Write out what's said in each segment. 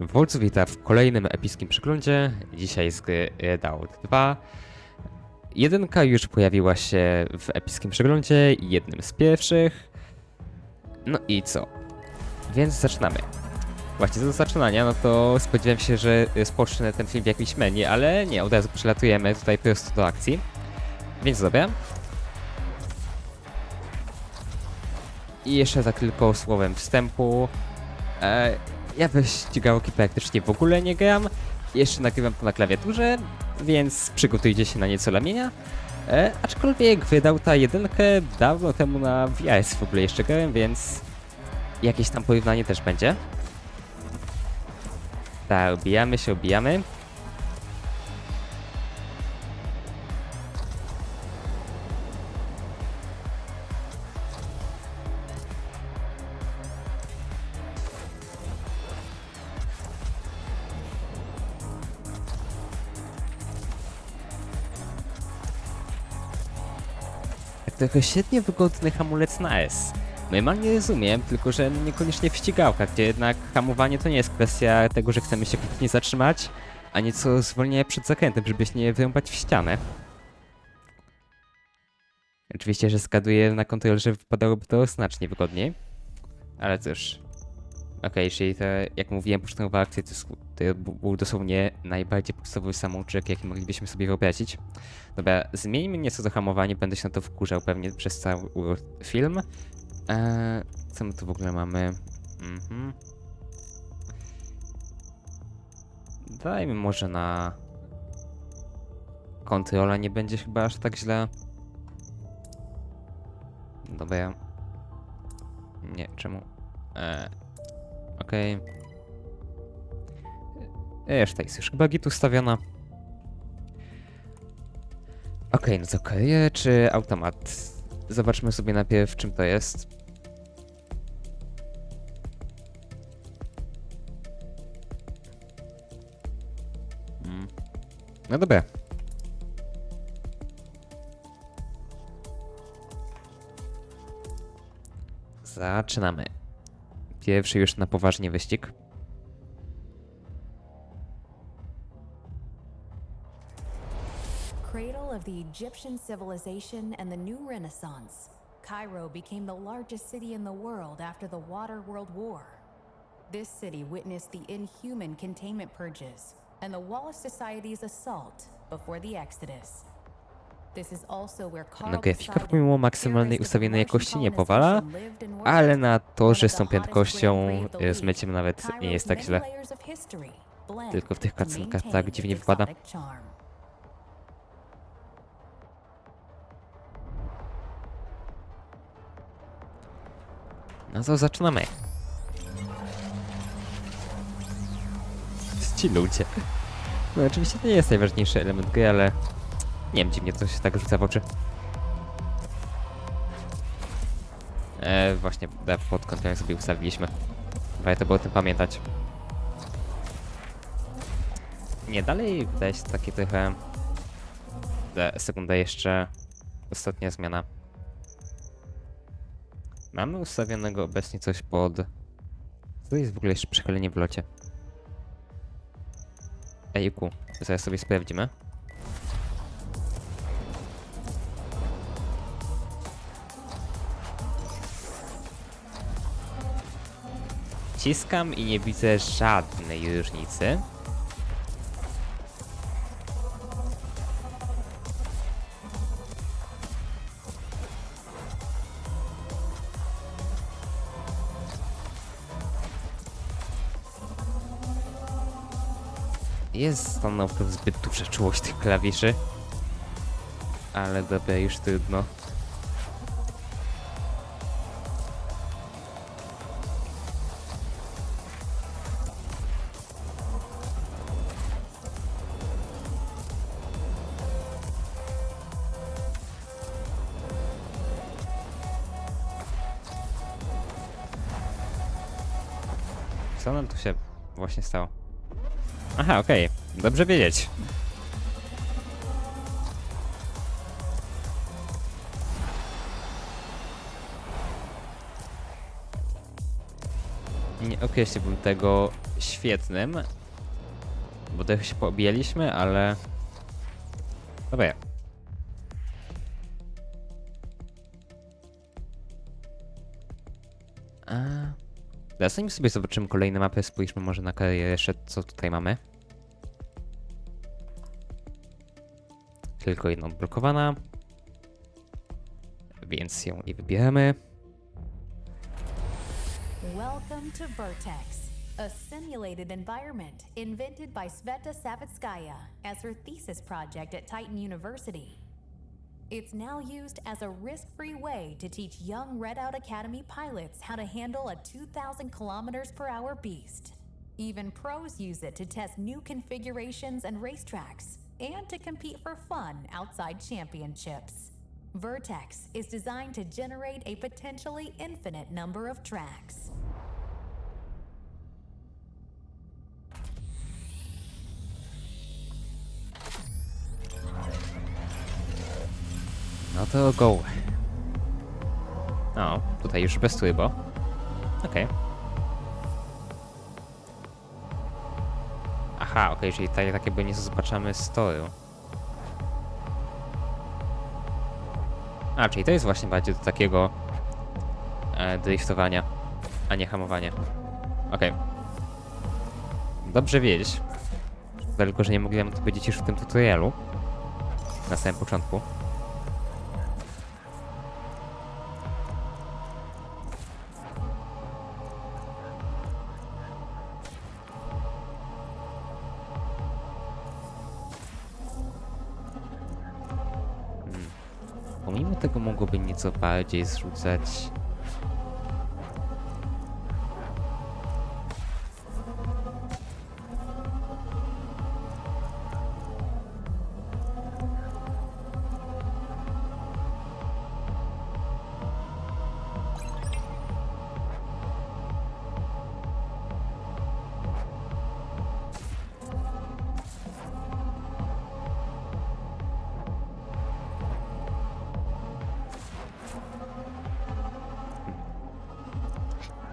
Wolcu wita w kolejnym epickim przeglądzie. Dzisiaj z gry Redoubt 2. Jedynka już pojawiła się w epickim przeglądzie, jednym z pierwszych. No i co? Więc zaczynamy. Właśnie do zaczynania, no to spodziewałem się, że spocznę ten film w jakimś menu, ale nie, od razu przelatujemy tutaj prosto do akcji. Więc dobra. I jeszcze za tylko słowem wstępu. E, ja we ścigałki praktycznie w ogóle nie gram. Jeszcze nagrywam to na klawiaturze, więc przygotujcie się na nieco lamienia. E, aczkolwiek wydał ta jedynkę dawno temu na VS w ogóle jeszcze grałem, więc jakieś tam porównanie też będzie. Tak, obijamy się, obijamy. Trochę średnio wygodny hamulec na S. Normalnie rozumiem, tylko że niekoniecznie w ścigałkach, gdzie jednak hamowanie to nie jest kwestia tego, że chcemy się kompletnie zatrzymać, a nieco zwolnienia przed zakrętem, żeby się nie wyrąbać w ścianę. Oczywiście, że zgaduję na kontrolerze wypadałoby to znacznie wygodniej. Ale cóż. Okej, czyli to, jak mówiłem, początkowa akcja to, to był dosłownie najbardziej podstawowy samouczek, jaki moglibyśmy sobie wyobrazić. Dobra, zmieńmy nieco hamowanie, będę się na to wkurzał pewnie przez cały film. Eee, co my tu w ogóle mamy? Mhm. Dajmy może na... Kontrola nie będzie chyba aż tak źle. Dobra. Nie, czemu? Eee, Okej. Okay. Reszta jest już chyba git ustawiona. Okej, no to okej, czy automat? Zobaczmy sobie najpierw czym to jest. Mm. No dobra. Zaczynamy. Pierwszy już na poważnie wyścig. Cradle of the Egyptian civilization and the new Renaissance, Cairo became the largest city in the world after the Water World War. This city witnessed the inhuman containment purges and the Wallace Society's assault before the Exodus. No grafika pomimo maksymalnej ustawionej jakości nie powala, ale na to, One że of z tą prędkością e, z myciem nawet nie jest tak źle. Tylko w tych to cutscenkach tak dziwnie wypada. No to zaczynamy. Ci ludzie. No oczywiście to nie jest najważniejszy element gry, ale nie wiem, dziwnie to się tak rzuca w oczy. E, właśnie pod kontrolą sobie ustawiliśmy. Warto było o tym pamiętać. Nie, dalej wydaje się takie trochę... Da, sekunda jeszcze. Ostatnia zmiana. Mamy ustawionego obecnie coś pod... Co jest w ogóle jeszcze przechylenie w locie? Ejku, zaraz sobie sprawdzimy. Ciskam i nie widzę żadnej różnicy. Jest stanowczo zbyt duża czułość tych klawiszy. Ale dobra, już trudno. Co nam tu się właśnie stało? Aha, okej. Dobrze wiedzieć. nie określiłbym tego świetnym, bo trochę się poobijaliśmy, ale... Dobra. A... Zanim sobie zobaczymy kolejne mapy, spójrzmy może na jeszcze, co tutaj mamy. Tylko jedna odblokowana. Więc ją i wybieramy. Welcome to Vertex, a simulated environment invented by Sveta Savitskaya as her thesis project at Titan University. It's now used as a risk free way to teach young Redout Academy pilots how to handle a 2,000 kilometers per hour beast. Even pros use it to test new configurations and racetracks, and to compete for fun outside championships. Vertex is designed to generate a potentially infinite number of tracks. To go. O, tutaj już bez turbo. Okej. Aha, okej, czyli tak, tak jakby nie zobaczymy storu. A, czyli to jest właśnie bardziej do takiego e, driftowania, a nie hamowania. Okej. Dobrze wiedzieć. Tylko, że nie mogłem to powiedzieć już w tym tutorialu. Na samym początku. Tego mogłoby nieco bardziej zrzucać.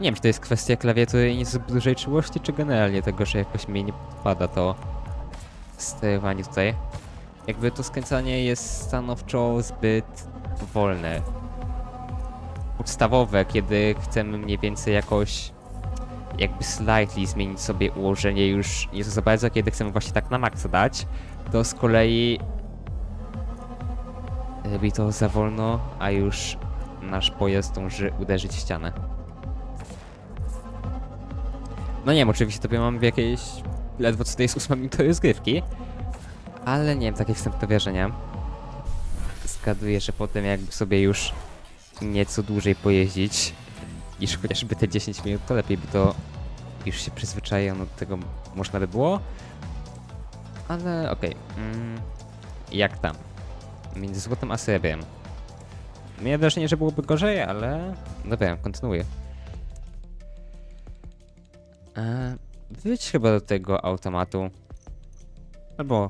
Nie wiem, czy to jest kwestia klawiatury i dużej czułości, czy generalnie tego, że jakoś mi nie podpada to sterowanie tutaj. Jakby to skręcanie jest stanowczo zbyt wolne. Podstawowe, kiedy chcemy mniej więcej jakoś jakby slightly zmienić sobie ułożenie już nie za bardzo, kiedy chcemy właśnie tak na maksa dać, to z kolei robi to za wolno, a już nasz pojazd dąży uderzyć w ścianę. No nie wiem, oczywiście tobie mam w jakiejś ledwo co to jest 8 minuty rozgrywki, ale nie wiem, takie wstępne wrażenia. Zgaduję, że potem jakby sobie już nieco dłużej pojeździć niż chociażby te 10 minut, to lepiej by to już się przyzwyczajono do tego można by było. Ale okej. Mm, jak tam? Między złotem a srebrem. Miałem wrażenie, że byłoby gorzej, ale dobra, kontynuuję. E, Wyjdź chyba do tego automatu. Albo...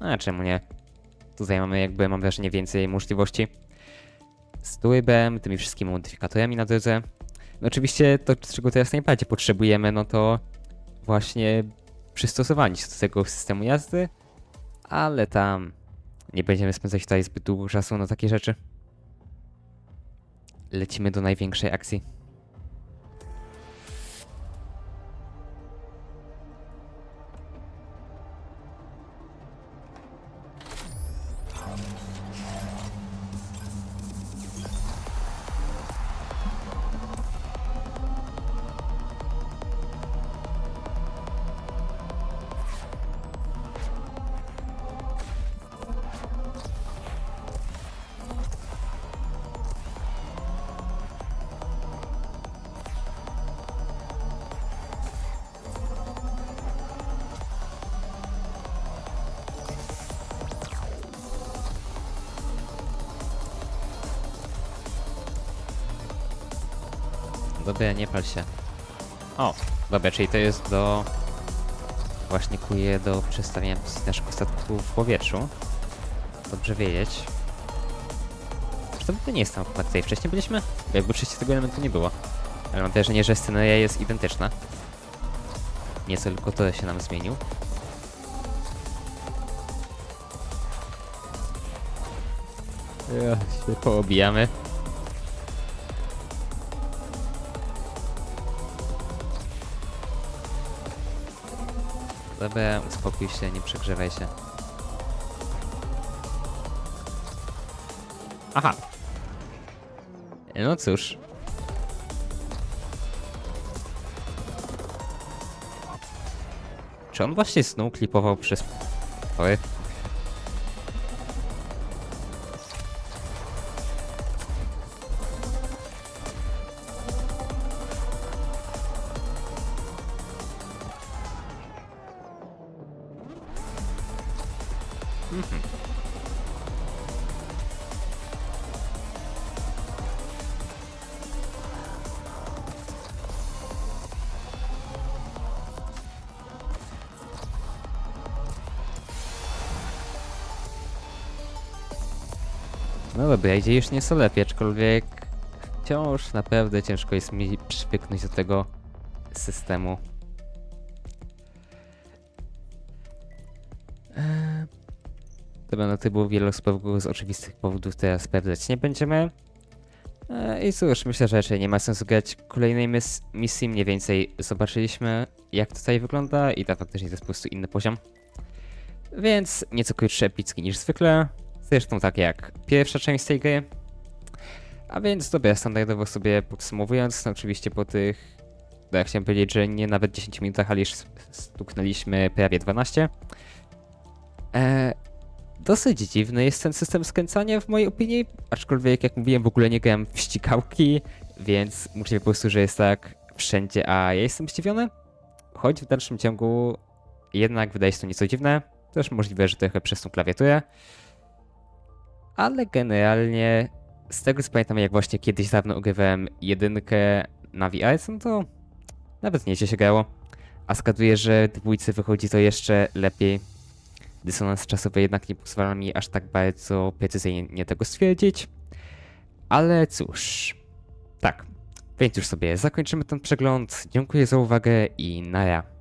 A czemu nie? Tutaj mamy jakby, mam wrażenie, więcej możliwości. Z trybem, tymi wszystkimi modyfikatorami na drodze. No oczywiście to, czego teraz najbardziej potrzebujemy, no to właśnie przystosowanie się do tego systemu jazdy, ale tam nie będziemy spędzać tutaj zbyt długo czasu na takie rzeczy. Lecimy do największej akcji. Dobra, nie pal się. O, dobra, czyli to jest do... Właśnie kuje do przestawienia naszego statku w powietrzu. Dobrze wiedzieć. Czy to nie jest tam chyba tutaj wcześniej byliśmy? Bo jakby oczywiście tego elementu nie było. Ale mam wrażenie, że sceneria jest identyczna. Nieco tylko to się nam zmienił. Ja, się poobijamy. Dobra, uspokój się, nie przegrzewaj się. Aha. No cóż. Czy on właśnie snuł klipował przez... Oj. No dobra, idzie już nieco lepiej, aczkolwiek wciąż naprawdę ciężko jest mi przywyknąć do tego systemu. Eee, Dobra, no to było wiele z oczywistych powodów, teraz sprawdzać nie będziemy. Eee, I cóż, myślę, że raczej nie ma sensu grać kolejnej mis- misji, mniej więcej zobaczyliśmy jak tutaj wygląda i tak faktycznie to jest po prostu inny poziom. Więc nieco krótszy epicki niż zwykle. Zresztą tak jak pierwsza część tej gry. A więc dobra, standardowo sobie podsumowując, no oczywiście po tych, no ja chciałem powiedzieć, że nie nawet 10 minutach, ale już stuknęliśmy prawie 12. E, dosyć dziwny jest ten system skręcania w mojej opinii, aczkolwiek jak mówiłem w ogóle nie grałem w ścigałki, więc możliwe po prostu, że jest tak wszędzie, a ja jestem zdziwiony. Choć w dalszym ciągu jednak wydaje się to nieco dziwne. Też możliwe, że trochę przez tą klawiaturę ale generalnie z tego co pamiętam, jak właśnie kiedyś dawno ogrywałem jedynkę na VR, no to nawet nieźle się grało. A zgaduję, że dwójce wychodzi to jeszcze lepiej. Dysonans czasowy jednak nie pozwala mi aż tak bardzo precyzyjnie tego stwierdzić. Ale cóż, tak. Więc już sobie zakończymy ten przegląd. Dziękuję za uwagę i na ja.